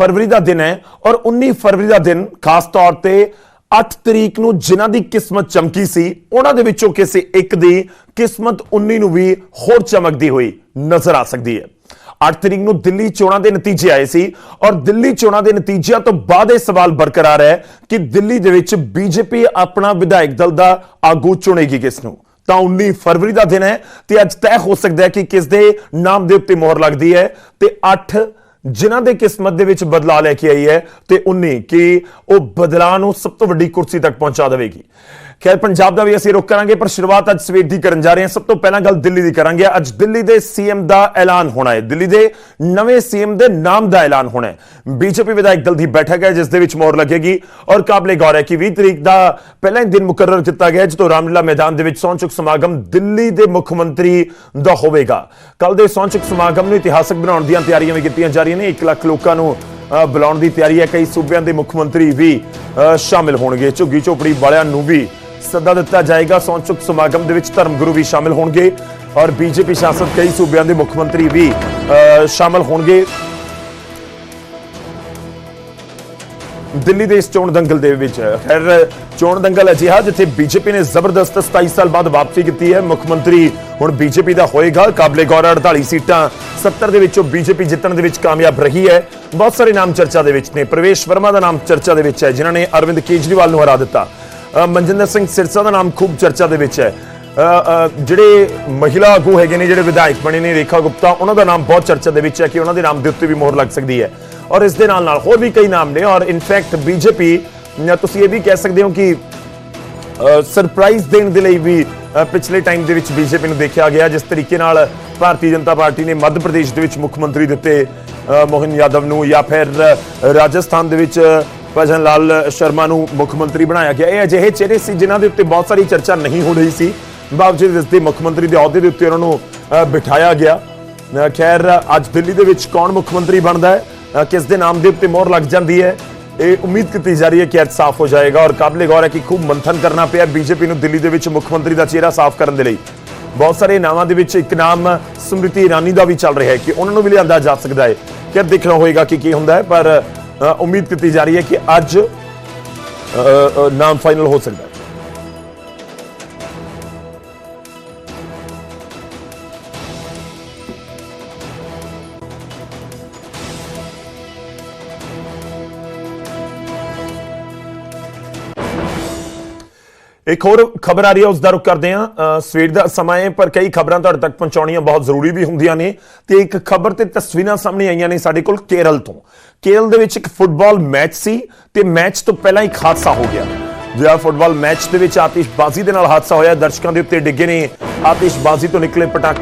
ਫਰਵਰੀ ਦਾ ਦਿਨ ਹੈ ਔਰ 19 ਫਰਵਰੀ ਦਾ ਦਿਨ ਖਾਸ ਤੌਰ ਤੇ 8 ਤਰੀਕ ਨੂੰ ਜਿਨ੍ਹਾਂ ਦੀ ਕਿਸਮਤ ਚਮਕੀ ਸੀ, ਉਹਨਾਂ ਦੇ ਵਿੱਚੋਂ ਕਿਸੇ ਇੱਕ ਦੀ ਕਿਸਮਤ 19 ਨੂੰ ਵੀ ਹੋਰ ਚਮਕਦੀ ਹੋਈ ਨਜ਼ਰ ਆ ਸਕਦੀ ਹੈ। 8 ਤਰੀਕ ਨੂੰ ਦਿੱਲੀ ਚੋਣਾਂ ਦੇ ਨਤੀਜੇ ਆਏ ਸੀ ਔਰ ਦਿੱਲੀ ਚੋਣਾਂ ਦੇ ਨਤੀਜਿਆਂ ਤੋਂ ਬਾਅਦ ਇਹ ਸਵਾਲ ਬਰਕਰਾਰ ਹੈ ਕਿ ਦਿੱਲੀ ਦੇ ਵਿੱਚ ਬੀਜੇਪੀ ਆਪਣਾ ਵਿਧਾਇਕ ਦਲ ਦਾ ਆਗੂ ਚੁਣੇਗੀ ਕਿਸ ਨੂੰ? ਤਾਂ 19 ਫਰਵਰੀ ਦਾ ਦਿਨ ਹੈ ਤੇ ਅੱਜ ਤੈਅ ਹੋ ਸਕਦਾ ਹੈ ਕਿ ਕਿਸ ਦੇ ਨਾਮ ਦੇ ਉੱਤੇ ਮੋਹਰ ਲੱਗਦੀ ਹੈ ਤੇ 8 ਜਿਨ੍ਹਾਂ ਦੇ ਕਿਸਮਤ ਦੇ ਵਿੱਚ ਬਦਲਾਅ ਲੈ ਕੇ ਆਈ ਹੈ ਤੇ 19 ਕਿ ਉਹ ਬਦਲਾਅ ਨੂੰ ਸਭ ਤੋਂ ਵੱਡੀ ਕੁਰਸੀ ਤੱਕ ਪਹੁੰਚਾ ਦੇਵੇਗੀ। ਖੈਰ ਪੰਜਾਬ ਦਾ ਵੀ ਅਸੀਂ ਰੁਕ ਕਰਾਂਗੇ ਪਰ ਸ਼ੁਰੂਆਤ ਅੱਜ ਸਵੇਰ ਦੀ ਕਰਨ ਜਾ ਰਹੇ ਹਾਂ। ਸਭ ਤੋਂ ਪਹਿਲਾਂ ਗੱਲ ਦਿੱਲੀ ਦੀ ਕਰਾਂਗੇ। ਅੱਜ ਦਿੱਲੀ ਦੇ ਸੀਐਮ ਦਾ ਐਲਾਨ ਹੋਣਾ ਹੈ। ਦਿੱਲੀ ਦੇ ਨਵੇਂ ਸੀਐਮ ਦੇ ਨਾਮ ਦਾ ਐਲਾਨ ਹੋਣਾ ਹੈ। ਬੀਜੇਪੀ ਵਿਧਾਇਕ ਦਲ ਦੀ ਬੈਠਕ ਹੈ ਜਿਸ ਦੇ ਵਿੱਚ ਮੋਹਰ ਲੱਗੇਗੀ। ਔਰ ਕਾਬਲੇ ਗੌਰ ਹੈ ਕਿ 20 ਤਰੀਕ ਦਾ ਪਹਿਲਾ ਹੀ ਦਿਨ ਮੁਕਰਰ ਕੀਤਾ ਗਿਆ ਹੈ, ਜਦੋਂ ਰਾਮਲੀਲਾ ਮੈਦਾਨ ਦੇ ਵਿੱਚ ਸੌਂਚੁਕ ਸਮਾਗਮ ਦਿੱਲੀ ਦੇ ਮੁੱਖ ਮੰਤਰੀ ਦਾ ਹੋਵੇਗਾ। ਕੱਲ ਦੇ ਸੌਂਚੁਕ ਸਮਾਗਮ ਨੂੰ ਇਤਿਹਾਸਕ ਬਣਾਉਣ ਦੀਆਂ ਤਿਆਰੀਆਂ ਵੀ ਕੀਤੀਆਂ ਜਾ ਰਹੀਆਂ ਨੇ। 1 ਲੱਖ ਲੋਕਾਂ ਨੂੰ ਬੁਲਾਉਣ ਦੀ ਤਿਆਰੀ ਹੈ। ਕਈ ਸੂਬਿਆਂ ਦੇ ਮੁੱਖ ਮੰਤਰੀ ਵੀ ਸ਼ਾਮਿਲ ਹੋਣਗੇ। ਝੁੱਗੀ ਝੋਪੜੀ ਵਾਲਿਆਂ ਨੂੰ ਵੀ ਸੱਦਾ ਦਿੱਤਾ ਜਾਏਗਾ। ਸੌਂਚੁਕ ਸਮਾਗਮ ਦੇ ਵਿੱਚ ਧਰਮ ਗੁਰੂ ਵੀ ਸ਼ਾਮਿਲ ਹੋਣਗੇ ਔਰ ਬੀਜੇਪੀ ਸ਼ਾਸਤ ਕਈ ਸੂਬਿਆਂ ਦੇ ਮੁੱਖ ਮੰਤਰੀ ਵੀ ਅ, ਸ਼ਾਮਿਲ ਹੋਣਗੇ। ਦਿੱਲੀ ਦੇ ਇਸ ਚੋਣ ਦੰਗਲ ਦੇ ਵਿੱਚ ਖੈਰ ਚੋਣ ਦੰਗਲ ਅਜਿਹਾ ਜਿੱਥੇ ਬੀਜੇਪੀ ਨੇ ਜ਼ਬਰਦਸਤ 27 ਸਾਲ ਬਾਅਦ ਵਾਪਸੀ ਕੀਤੀ ਹੈ। ਮੁੱਖ ਮੰਤਰੀ ਹੁਣ ਬੀਜੇਪੀ ਦਾ ਹੋਏਗਾ। ਕਾਬਲੇ ਗੌਰ 48 ਸੀਟਾਂ 70 ਦੇ ਵਿੱਚੋਂ ਬੀਜੇਪੀ ਜਿੱਤਣ ਦੇ ਵਿੱਚ ਕਾਮਯਾਬ ਰਹੀ ਹੈ। ਬਹੁਤ ਸਾਰੇ ਨਾਮ ਚਰਚਾ ਦੇ ਵਿੱਚ ਨੇ। ਪ੍ਰਵੇਸ਼ ਵਰਮਾ ਦਾ ਨਾਮ ਚਰਚਾ ਦੇ ਵਿੱਚ ਹੈ ਜਿਨ੍ਹਾਂ ਨੇ ਅਰਵਿੰਦ ਕੇਜਰੀਵਾਲ ਨੂੰ ਹਰਾ ਦਿੱਤਾ। ਮਨਜਿੰਦਰ ਸਿੰਘ ਸਿਰਸਾ ਦਾ ਨਾਮ ਖੂਬ ਚਰਚਾ ਦੇ ਵਿੱਚ ਹੈ। ਜਿਹੜੇ ਮਹਿਲਾ ਆਗੂ ਹੈਗੇ ਨੇ ਜਿਹੜੇ ਵਿਧਾਇਕ ਬਣੇ ਨੇ ਰੇਖਾ ਗੁਪਤਾ ਉਹਨਾਂ ਦਾ ਨਾਮ ਬਹੁਤ ਚਰਚਾ ਦੇ ਵਿੱਚ ਹੈ ਕਿ ਉਹਨਾਂ ਦੇ ਨਾਮ ਦੇ ਉੱਤੇ ਵੀ ਮੋਹਰ ਲੱਗ ਸਕਦੀ ਹੈ। ਔਰ ਇਸ ਦੇ ਨਾਲ ਨਾਲ ਹੋਰ ਵੀ ਕਈ ਨਾਮ ਨੇ ਔਰ ਇਨਫੈਕਟ ਬੀਜੇਪੀ ਤੁਸੀਂ ਇਹ ਵੀ ਕਹਿ ਸਕਦੇ ਹੋ ਕਿ ਸਰਪ੍ਰਾਈਜ਼ ਦੇਣ ਦੇ ਲਈ ਵੀ ਪਿਛਲੇ ਟਾਈਮ ਦੇ ਵਿੱਚ ਬੀਜੇਪੀ ਨੂੰ ਦੇਖਿਆ ਗਿਆ ਜਿਸ ਤਰੀਕੇ ਨਾਲ ਭਾਰਤੀ ਜਨਤਾ ਪਾਰਟੀ ਨੇ ਮੱਧ ਪ੍ਰਦੇਸ਼ ਦੇ ਵਿੱਚ ਮੁੱਖ ਮੰਤਰੀ ਦਿੱਤੇ ਅ, ਮੋਹਨ ਯਾਦਵ ਨੂੰ ਜਾਂ ਫਿਰ ਰਾਜਸਥਾਨ ਦੇ ਵਿੱਚ ਭਜਨ ਲਾਲ ਸ਼ਰਮਾ ਨੂੰ ਮੁੱਖ ਮੰਤਰੀ ਬਣਾਇਆ ਗਿਆ। ਇਹ ਅਜਿਹੇ ਚਿਹਰੇ ਸੀ ਜਿਨ੍ਹਾਂ ਦੇ ਉੱਤੇ ਬਹੁਤ ਸਾਰੀ ਚਰਚਾ ਨਹੀਂ ਹੋ ਰਹੀ ਸੀ। ਬਾਵਜੂਦ ਇਸ ਦੇ ਮੁੱਖ ਮੰਤਰੀ ਦੇ ਅਹੁਦੇ ਦੇ ਉੱਤੇ ਉਹਨਾਂ ਨੂੰ ਬਿਠਾਇਆ ਗਿਆ। ਖੈਰ, ਅੱਜ ਦਿੱਲੀ ਦੇ ਵਿੱਚ ਕੌਣ ਮੁੱਖ ਮੰਤਰੀ ਬਣਦਾ ਹੈ? ਕਿਸ ਦੇ ਨਾਮ ਦੇ ਉੱਤੇ ਮੋਹਰ ਲੱਗ ਜਾਂਦੀ ਹੈ? ਇਹ ਉਮੀਦ ਕੀਤੀ ਜਾ ਰਹੀ ਹੈ ਕਿ ਅੱਜ ਸਾਫ਼ ਹੋ ਜਾਏਗਾ ਔਰ ਕਾਬਲੇ ਗੌਰ ਹੈ ਕਿ ਖੂਬ ਮੰਥਨ ਕਰਨਾ ਪਿਆ ਬੀਜੇਪੀ ਨੂੰ ਦਿੱਲੀ ਦੇ ਵਿੱਚ ਮੁੱਖ ਮੰਤਰੀ ਦਾ ਚਿਹਰਾ ਸਾਫ਼ ਕਰਨ ਦੇ ਲਈ। ਬਹੁਤ ਸਾਰੇ ਨਾਵਾਂ ਦੇ ਵਿੱਚ ਇੱਕ ਨਾਮ, ਸਮ੍ਰਿਤੀ ਇਰਾਨੀ ਦਾ ਵੀ ਚੱਲ ਰਿਹਾ ਹੈ ਕਿ ਉਹਨਾਂ ਨੂੰ ਵੀ ਲਿਆਂਦਾ ਜਾ ਸਕਦਾ ਹੈ। ਕਿ ਦੇਖਣਾ ਹੋਏਗਾ ਕਿ ਕੀ ਹੁੰਦਾ ਹੈ, ਪਰ ਉਮੀਦ ਕੀਤੀ ਜਾ ਰਹੀ ਹੈ ਕਿ ਅੱਜ ਨਾਮ ਫਾਈਨਲ ਹੋ ਸਕਦਾ ਹੈ। ਇੱਕ ਹੋਰ ਖਬਰ ਆ ਰਹੀ ਹੈ, ਉਸ ਦਾ ਰੁਕ ਕਰਦੇ ਹਾਂ। ਸਵੇਰ ਦਾ ਸਮਾਂ ਹੈ, ਪਰ ਕਈ ਖਬਰਾਂ ਤੁਹਾਡੇ ਤੱਕ ਪਹੁੰਚਾਉਣੀਆਂ ਬਹੁਤ ਜ਼ਰੂਰੀ ਵੀ ਹੁੰਦੀਆਂ ਨੇ। ਤੇ ਇੱਕ ਖਬਰ ਤੇ ਤਸਵੀਰਾਂ ਸਾਹਮਣੇ ਆਈਆਂ ਨੇ ਸਾਡੇ ਕੋਲ ਕੇਰਲ ਤੋਂ। ਕੇਰਲ ਦੇ ਵਿੱਚ ਇੱਕ ਫੁੱਟਬਾਲ ਮੈਚ ਸੀ ਤੇ ਮੈਚ ਤੋਂ ਪਹਿਲਾਂ ਇੱਕ ਹਾਦਸਾ ਹੋ ਗਿਆ। ਜਿਹੜਾ ਫੁੱਟਬਾਲ ਮੈਚ ਦੇ ਵਿੱਚ ਆਤਿਸ਼ਬਾਜ਼ੀ ਦੇ ਨਾਲ ਹਾਦਸਾ ਹੋਇਆ। ਦਰਸ਼ਕਾਂ ਦੇ ਉੱਤੇ ਡਿੱਗੇ ਨੇ ਆਤਿਸ਼ਬਾਜ਼ੀ ਤੋਂ ਨਿਕਲੇ ਪਟਾਕੇ